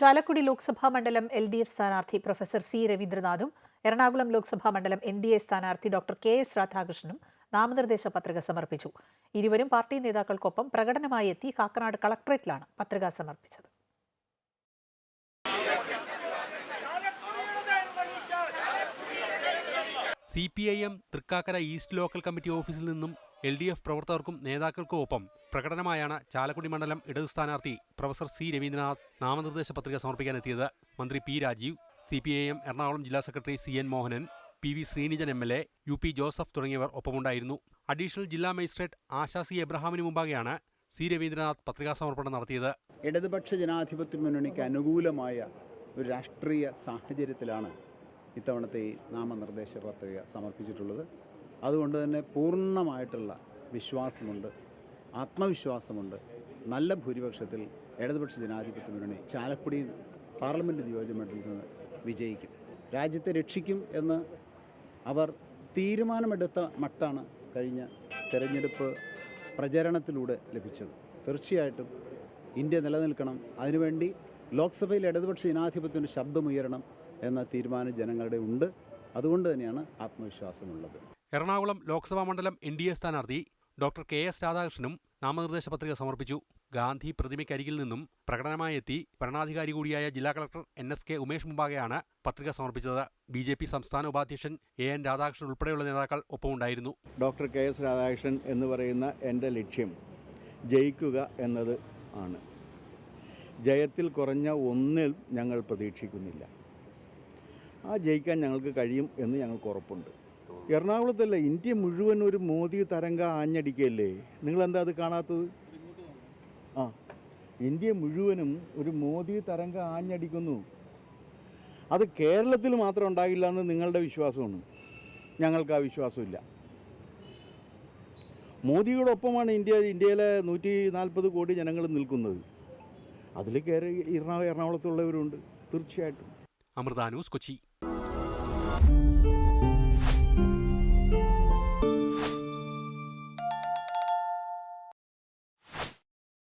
ചാലക്കുടി ലോക്സഭാ മണ്ഡലം L D F സ്ഥാനാർത്ഥി professor C രവീന്ദ്രനാഥും എറണാകുളം ലോക്സഭാ മണ്ഡലം എൻ ഡി എ സ്ഥാനാർത്ഥി ഡോക്ടർ കെ എസ് രാധാകൃഷ്ണനും നാമനിർദ്ദേശ പത്രിക സമർപ്പിച്ചു. ഇരുവരും പാർട്ടി നേതാക്കൾക്കൊപ്പം പ്രകടനമായി എത്തി കാക്കനാട് കളക്ടറേറ്റിലാണ് പത്രിക സമർപ്പിച്ചത്. C P I M Thrikkakara east local committee ഓഫീസിൽ നിന്നും എൽ ഡി എഫ് പ്രവർത്തകർക്കും നേതാക്കൾക്കും ഒപ്പം പ്രകടനമായാണ് ചാലക്കുടി മണ്ഡലം ഇടത് സ്ഥാനാർത്ഥി പ്രൊഫസർ സി രവീന്ദ്രനാഥ് നാമനിർദ്ദേശ പത്രിക സമർപ്പിക്കാനെത്തിയത്. മന്ത്രി P Rajeev C P I M Ernakulam ജില്ലാ secretary C N Mohanan P V Sreenijan M L A U P Joseph തുടങ്ങിയവർ ഒപ്പമുണ്ടായിരുന്നു. അഡീഷണൽ ജില്ലാ മജിസ്ട്രേറ്റ് ആശാ സി എബ്രഹാമിന് മുമ്പാകെയാണ് സി രവീന്ദ്രനാഥ് പത്രികാ സമർപ്പണം നടത്തിയത്. ഇടതുപക്ഷ ജനാധിപത്യ മുന്നണിക്ക് അനുകൂലമായ ഒരു രാഷ്ട്രീയ സാഹചര്യത്തിലാണ് ഇത്തവണത്തെ നാമനിർദ്ദേശ പത്രിക സമർപ്പിച്ചിട്ടുള്ളത്. അതുകൊണ്ട് തന്നെ പൂർണമായിട്ടുള്ള വിശ്വാസമുണ്ട് ആത്മവിശ്വാസമുണ്ട്. നല്ല ഭൂരിപക്ഷത്തിൽ ഇടതുപക്ഷ ജനാധിപത്യ മുന്നണി ചാലക്കുടി പാർലമെന്റ് നിയോജകമണ്ഡലത്തിൽ നിന്ന് വിജയിക്കും. രാജ്യത്തെ രക്ഷിക്കും എന്ന് അവർ തീരുമാനമെടുത്ത മട്ടാണ് കഴിഞ്ഞ തെരഞ്ഞെടുപ്പ് പ്രചരണത്തിലൂടെ ലഭിച്ചത്. തീർച്ചയായിട്ടും ഇന്ത്യ നിലനിൽക്കണം. അതിനുവേണ്ടി ലോക്സഭയിൽ ഇടതുപക്ഷ ജനാധിപത്യത്തിന്റെ ശബ്ദമുയരണം എന്ന തീരുമാനം ജനങ്ങളുടെ ഉണ്ട്. അതുകൊണ്ട് തന്നെയാണ് ആത്മവിശ്വാസമുള്ളത്. എറണാകുളം ലോക്സഭാ മണ്ഡലം എൻ ഡി എ സ്ഥാനാർത്ഥി ഡോക്ടർ കെ എസ് രാധാകൃഷ്ണനും നാമനിർദ്ദേശ പത്രിക സമർപ്പിച്ചു. ഗാന്ധി പ്രതിമയ്ക്കരികിൽ നിന്നും പ്രകടനമായി എത്തി ഭരണാധികാരി കൂടിയായ ജില്ലാ collector N S K Umesh മുമ്പാകെയാണ് പത്രിക സമർപ്പിച്ചത്. ബി ജെ പി സംസ്ഥാന ഉപാധ്യക്ഷൻ എ എൻ രാധാകൃഷ്ണൻ ഉൾപ്പെടെയുള്ള നേതാക്കൾ ഒപ്പമുണ്ടായിരുന്നു. ഡോക്ടർ കെ എസ് രാധാകൃഷ്ണൻ എന്ന് പറയുന്ന എന്റെ ലക്ഷ്യം ജയിക്കുക എന്നത് ആണ്. ജയത്തിൽ കുറഞ്ഞ ഒന്നിൽ ഞങ്ങൾ പ്രതീക്ഷിക്കുന്നില്ല. ആ ജയിക്കാൻ ഞങ്ങൾക്ക് കഴിയും എന്ന് ഞങ്ങൾക്ക് ഉറപ്പുണ്ട്. എറണാകുളത്തല്ല ഇന്ത്യ മുഴുവൻ ഒരു മോദി തരംഗ ആഞ്ഞടിക്കല്ലേ? നിങ്ങളെന്താ അത് കാണാത്തത്? ആ ഇന്ത്യ മുഴുവനും ഒരു മോദി തരംഗ ആഞ്ഞടിക്കുന്നു. അത് കേരളത്തിൽ മാത്രം ഉണ്ടാകില്ല എന്ന് നിങ്ങളുടെ വിശ്വാസമാണ്. ഞങ്ങൾക്ക് ആ വിശ്വാസമില്ല. മോദിയോടൊപ്പമാണ് ഇന്ത്യ ഇന്ത്യയിലെ നൂറ്റി നാൽപ്പത് കോടി ജനങ്ങൾ നിൽക്കുന്നത്. അതിൽ കയറി എറണാകുളത്തുള്ളവരുണ്ട് തീർച്ചയായിട്ടും. അമൃത ന്യൂസ് കൊച്ചി.